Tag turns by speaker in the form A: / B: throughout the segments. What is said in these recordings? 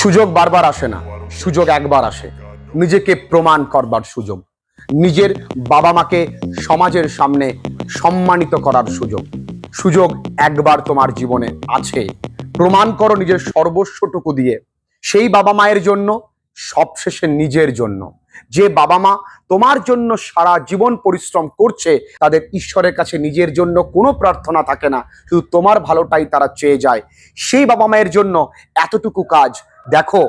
A: সুযোগ বারবার আসে না, সুযোগ একবার আসে। নিজেকে প্রমাণ করবার সুযোগ, নিজের বাবা মাকে সমাজের সামনে সম্মানিত করার সুযোগ। সুযোগ একবার তোমার জীবনে আছে। প্রমাণ করো নিজের সর্বস্বটুকু দিয়ে। সেই বাবা মায়ের জন্য, সবশেষে নিজের জন্য। যে বাবা মা তোমার জন্য সারা জীবন পরিশ্রম করছে, তাদের ঈশ্বরের কাছে নিজের জন্য কোনো প্রার্থনা থাকে না। শুধু তোমার ভালোটাই তারা চেয়ে যায়। সেই বাবা মায়ের জন্য এতটুকু কাজ দেখো,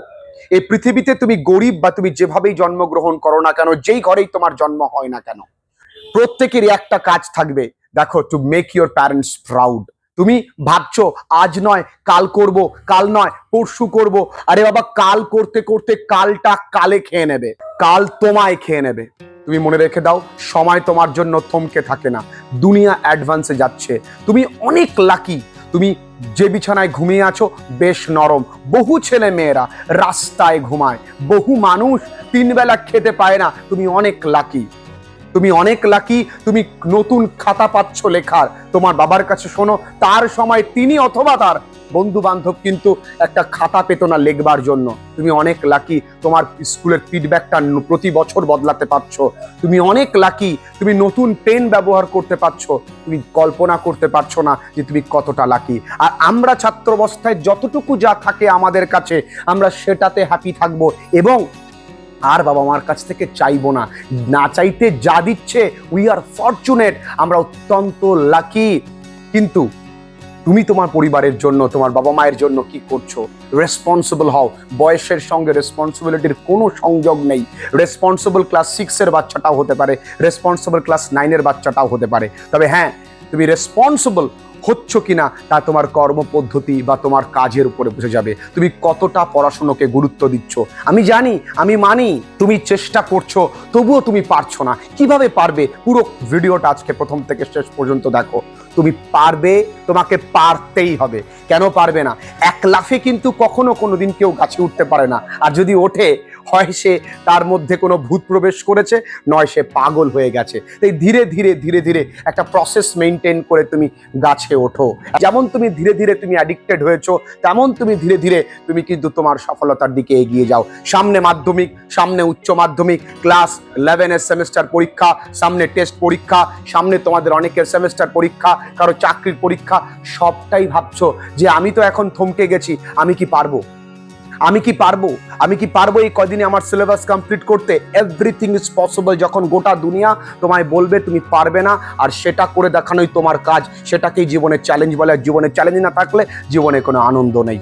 A: এই পৃথিবীতে তুমি গরিব বা তুমি যেভাবেই জন্মগ্রহণ করো না কেন, যেই ঘরেই তোমার জন্ম হয় না কেন, প্রত্যেকেরই একটা কাজ থাকবে। দেখো to make your parents proud তুমি ভাবছ, আজ নয়, কাল করব, কাল নয়, পরশু করব। আরে বাবা, কাল করতে করতে কালটা কালে খেয়ে নেবে, কাল তোমায় খেয়ে নেবে। তুমি মনে রেখে দাও, সময় তোমার জন্য থমকে থাকে না। দুনিয়া অ্যাডভান্সে যাচ্ছে। তুমি অনেক লাকি তুমি যে বিছানায় ঘুমিয়ে আছো, বেশ নরম। বহু ছেলে মেয়েরা রাস্তায় ঘুমায়। বহু মানুষ তিনবেলা খেতে পায় না। তুমি অনেক লাকি তুমি অনেক লাকি তুমি নতুন খাতা পাচ্ছ লেখার। তোমার বাবার কাছে শোনো, তার সময় তিনি অথবা তার বন্ধু বান্ধব কিন্তু একটা খাতা পেত না লেখবার জন্য। তুমি অনেক লাকি তোমার স্কুলের ফিডব্যাকটা প্রতি বছর বদলাতে পারছ। তুমি অনেক লাকি তুমি নতুন পেন ব্যবহার করতে পারছ। তুমি কল্পনা করতে পারছ না যে তুমি কতটা লাকি আর আমরা ছাত্রাবস্থায় যতটুকু যা থাকে আমাদের কাছে, আমরা সেটাতে হ্যাপি থাকব এবং আর বাবা মার কাছ থেকে চাইব না। না চাইতে যা দিচ্ছে উই আর ফরচুনেট আমরা অত্যন্ত লাকি কিন্তু তুমি তোমার পরিবারের জন্য, তোমার বাবা মায়ের জন্য কি করছ? রেসপন্সিবল হও। বয়সের সঙ্গে রেসপন্সিবিলিটির কোনো সংযোগ নেই। রেসপন্সিবল ক্লাস সিক্সের বাচ্চাটাও হতে পারে রেসপন্সিবল ক্লাস নাইনের বাচ্চাটাও হতে পারে। তবে হ্যাঁ তুমি রেসপন্সিবল হচ্ছ কিনা তা তোমার কর্মপদ্ধতি বা তোমার কাজের উপরে বুঝে যাবে। তুমি কতটা পড়াশুনোকে গুরুত্ব দিচ্ছ? আমি জানি, আমি মানি, তুমি চেষ্টা করছ, তবুও তুমি পারছ না। কীভাবে পারবে? পুরো ভিডিওটা আজকে প্রথম থেকে শেষ পর্যন্ত দেখো। তুমি পারবে, তোমাকে পারতেই হবে। কেন পারবে না? এক লাফে কিন্তু কখনো কোনোদিন কেউ গাছে উঠতে পারে না। আর যদি ওঠে হয় সে তার মধ্যে কোনো ভূত প্রবেশ করেছে, নয় সে পাগল হয়ে গেছে। তাই ধীরে ধীরে ধীরে ধীরে একটা প্রসেস মেনটেন করে তুমি গাছে ওঠো। যেমন তুমি ধীরে ধীরে তুমি অ্যাডিক্টেড হয়েছো, তেমন তুমি ধীরে ধীরে তুমি কিন্তু তোমার সফলতার দিকে এগিয়ে যাও। সামনে মাধ্যমিক, সামনে উচ্চ মাধ্যমিক ক্লাস ইলেভেনের সেমিস্টার পরীক্ষা, সামনে টেস্ট পরীক্ষা, সামনে তোমাদের অনেকের সেমিস্টার পরীক্ষা, কারও চাকরির পরীক্ষা, সবটাই ভাবছ যে আমি তো এখন থমকে গেছি, আমি কি পারব? আমি কি পারব? আমি কি পারব এই কদিনে আমার সিলেবাস কমপ্লিট করতে? এভরিথিং ইজ পসিবল যখন গোটা দুনিয়া তোমায় বলবে, তুমি পারবে না। আর সেটা করে দেখানোই তোমার কাজ। সেটাকেই জীবনের চ্যালেঞ্জ বলে। আর জীবনের চ্যালেঞ্জ না থাকলে জীবনে কোনো আনন্দ নেই।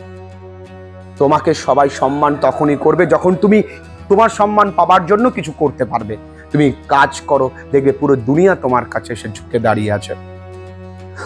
A: তোমাকে সবাই সম্মান তখনই করবে যখন তুমি তোমার সম্মান পাবার জন্য কিছু করতে পারবে। তুমি কাজ করো, দেখবে পুরো দুনিয়া তোমার কাছে এসে ঝুঁকে দাঁড়িয়ে আছে।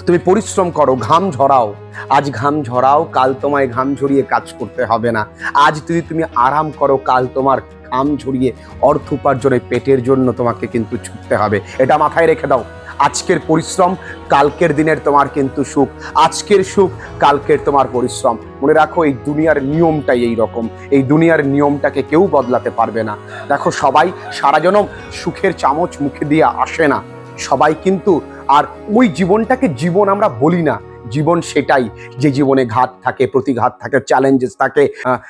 A: তুমি পরিশ্রম করো, ঘাম ঝরাও। আজ ঘাম ঝরাও, কাল তোমায় ঘাম ঝরিয়ে কাজ করতে হবে না। আজ যদি তুমি আরাম করো, কাল তোমার ঘাম ঝরিয়ে অর্থ উপার্জনের পেটের জন্য তোমাকে কিন্তু ছুটতে হবে। এটা মাথায় রেখে দাও। আজকের পরিশ্রম, কালকের দিনের তোমার কিন্তু সুখ। আজকের সুখ, কালকের তোমার পরিশ্রম। মনে রাখো, এই দুনিয়ার নিয়মটাই এই রকম। এই দুনিয়ার নিয়মটাকে কেউ বদলাতে পারবে না। দেখো, সবাই সারা জনম সুখের চামচ মুখে দিয়ে আসে না। সবাই কিন্তু আর ওই জীবনটাকে জীবন আমরা বলি না। জীবন সেটাই। যে জীবনে ঘাত থাকে, প্রতিঘাত থাকে চ্যালেঞ্জেস থাকে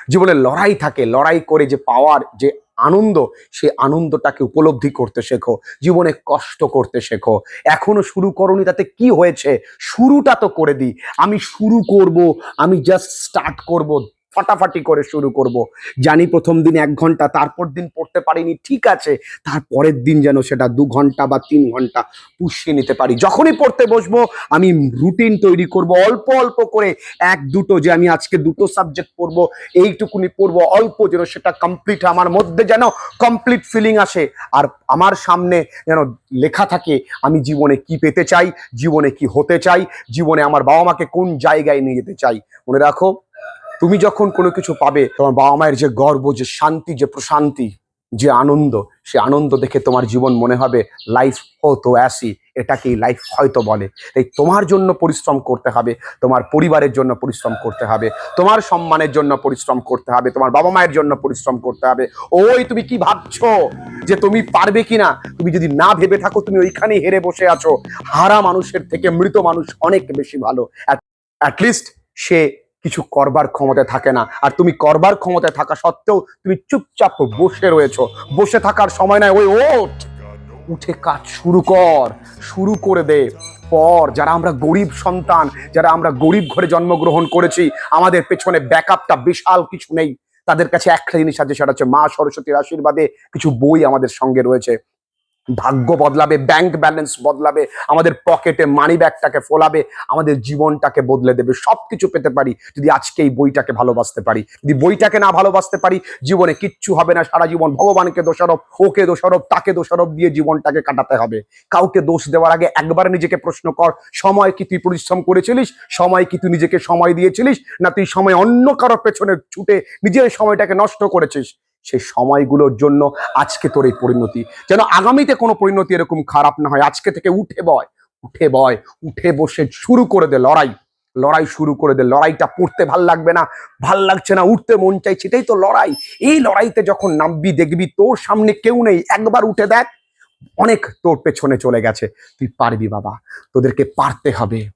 A: জীবনে লড়াই থাকে, লড়াই করে যে পাওয়ার যে আনন্দ, সে আনন্দটাকে উপলব্ধি করতে শেখো, জীবনে কষ্ট করতে শেখো। এখনও শুরু করনি, তাতে কি হয়েছে? শুরুটা তো করে দিই। আমি শুরু করব, আমি জাস্ট স্টার্ট করব ফাটাফাটি করে শুরু করব। জানি প্রথম দিন এক ঘণ্টা, তারপর দিন পড়তে পারিনি, ঠিক আছে। তার পরের দিন যেন সেটা দু ঘণ্টা বা তিন ঘণ্টা পুষিয়ে নিতে পারি। যখনই পড়তে বসবো, আমি রুটিন তৈরি করব। অল্প অল্প করে এক, দুটো যে আমি আজকে দুটো সাবজেক্ট পড়ব, এইটুকুনি পড়ব, অল্প যেন সেটা কমপ্লিট আমার মধ্যে যেন কমপ্লিট ফিলিং আসে। আর আমার সামনে যেন লেখা থাকে, আমি জীবনে কি পেতে চাই, জীবনে কি হতে চাই, জীবনে আমার বাবা মাকে কোন জায়গায় নিয়ে যেতে চাই। মনে রাখো তুমি যখন কোনো কিছু পাবে, তোমার বাবা মায়ের যে গর্ব, যে শান্তি, যে প্রশান্তি, যে আনন্দ, সে আনন্দ দেখে তোমার জীবন মনে হবে লাইফ হতো অ্যাসি এটাকেই লাইফ হয়তো বলে। তাই তোমার জন্য পরিশ্রম করতে হবে, তোমার পরিবারের জন্য পরিশ্রম করতে হবে, তোমার সম্মানের জন্য পরিশ্রম করতে হবে, তোমার বাবা মায়ের জন্য পরিশ্রম করতে হবে। ওই তুমি কি ভাবছ যে তুমি পারবে কিনা? তুমি যদি না ভেবে থাকো, তুমি ওইখানেই হেরে বসে আছো। হারা মানুষের থেকে মৃত মানুষ অনেক বেশি ভালো। অ্যাটলিস্ট সে কিছু করবার ক্ষমতা থাকে না। আর তুমি করবার ক্ষমতায় থাকা সত্ত্বেও তুমি চুপচাপ বসে রয়েছো। বসে থাকার সময় নাই, ওই ওঠ। উঠে কাজ শুরু কর। শুরু করে দে। পর, যারা আমরা গরিব সন্তান, যারা আমরা গরিব ঘরে জন্মগ্রহণ করেছি, আমাদের পেছনে ব্যাকআপটা বিশাল কিছু নেই। তাদের কাছে একটা জিনিস আছে, সেটা হচ্ছে মা সরস্বতীর আশীর্বাদে কিছু বই আমাদের সঙ্গে রয়েছে। ভাগ্য বদলাবে ব্যাংক ব্যালেন্স বদলাবে, আমাদের পকেটে মানি ব্যাগটাকে ফোলাবে, আমাদের জীবনটাকে বদলে দেবে। সবকিছু পেতে পারি যদি আজকে এই বইটাকে ভালোবাসতে পারি। যদি বইটাকে না ভালোবাসতে পারি, জীবনে কিচ্ছু হবে না, সারা জীবন ভগবানকে দোষারোপ, ওকে দোষারোপ, তাকে দোষারোপ দিয়ে জীবনটাকে কাটাতে হবে। কাউকে দোষ দেওয়ার আগে একবার নিজেকে প্রশ্ন কর, সময় কি তুই পরিশ্রম করেছিলিস? সময় কি তুই নিজেকে সময় দিয়েছিলিস? না তুই সময় অন্য কারোর পেছনে ছুটে নিজের সময়টাকে নষ্ট করেছিস? সেই সময়গুলোর জন্য আজকে তোর এই পরিণতি। যেন আগামীতে কোনো পরিণতি এরকম খারাপ না হয়। আজকে থেকে উঠে বয় উঠে বয়, উঠে বসে শুরু করে দে লড়াই। লড়াই শুরু করে দে। লড়াইটা পড়তে ভালো লাগবে না, ভালো লাগছে না, উঠতে মন চাইছে, এটাই তো লড়াই। এই লড়াইতে যখন নামবি, দেখবি তোর সামনে কেউ নেই। একবার উঠে দেখ, অনেক তোর পেছনে চলে গেছে। তুই পারবি বাবা। তোদেরকে পারতে হবে।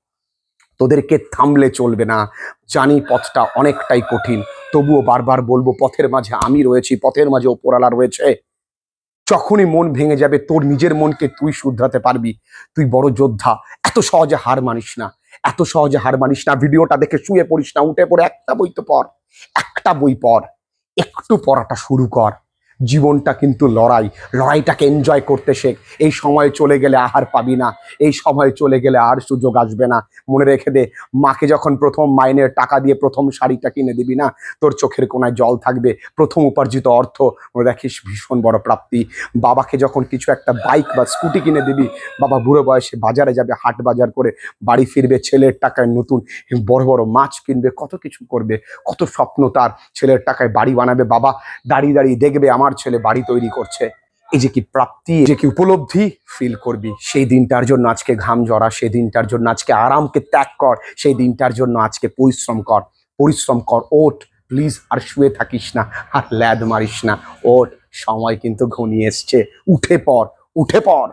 A: তোদেরকে থামলে চলবে না। জানি পথটা অনেকটাই কঠিন। তবুও বারবার বলব, পথের মাঝে আমি রয়েছি, পথের মাঝে ওপরালা রয়েছে। যখনই মন ভেঙে যাবে, তোর নিজের মনকে তুই শুধরাতে পারবি। তুই বড় যোদ্ধা, এত সহজে হার মানিস না, এত সহজে হার মানিস না। ভিডিওটা দেখে শুয়ে পড়িস না, উঠে পড়ে একটা বই তো পড়, একটা বই পড়, একটু পড়াটা শুরু কর। জীবনটা কিন্তু লড়াই। লড়াইটাকে এনজয় করতে শেখ। এই সময় চলে গেলে আহার পাবি না। এই সময় চলে গেলে আর সুযোগ আসবে না। মনে রেখে দে, মাকে যখন প্রথম মাইনের টাকা দিয়ে প্রথম শাড়িটা কিনে দিবি না, তোর চোখের কোনায় জল থাকবে। প্রথম উপার্জিত অর্থ, মনে রাখিস, ভীষণ বড় প্রাপ্তি। বাবাকে যখন কিছু একটা বাইক বা স্কুটি কিনে দিবি, বাবা বুড়ো বয়সে বাজারে যাবে, হাট বাজার করে বাড়ি ফিরবে, ছেলের টাকায় নতুন বড় বড় মাছ কিনবে, কত কিছু করবে, কত স্বপ্ন তার। ছেলের টাকায় বাড়ি বানাবে, বাবা দাঁড়িয়ে দাঁড়িয়ে দেখবে, আমার ছেলে বাড়ি তৈরি করছে। এই যে কি প্রাপ্তি, এই যে কি উপলব্ধি ফিল করবি। সেই দিনটার জন্য আজকে ঘাম জড়া, সেই দিনটার জন্য আজকে আরামকে ত্যাগ কর, সেই দিনটার জন্য আজকে পরিশ্রম কর। পরিশ্রম কর ওট প্লিজ আর শুয়ে থাকিস না, আর ল্যাদ মারিস না। ওট সময় কিন্তু ঘনিয়ে এসছে। উঠে পর উঠে পড়।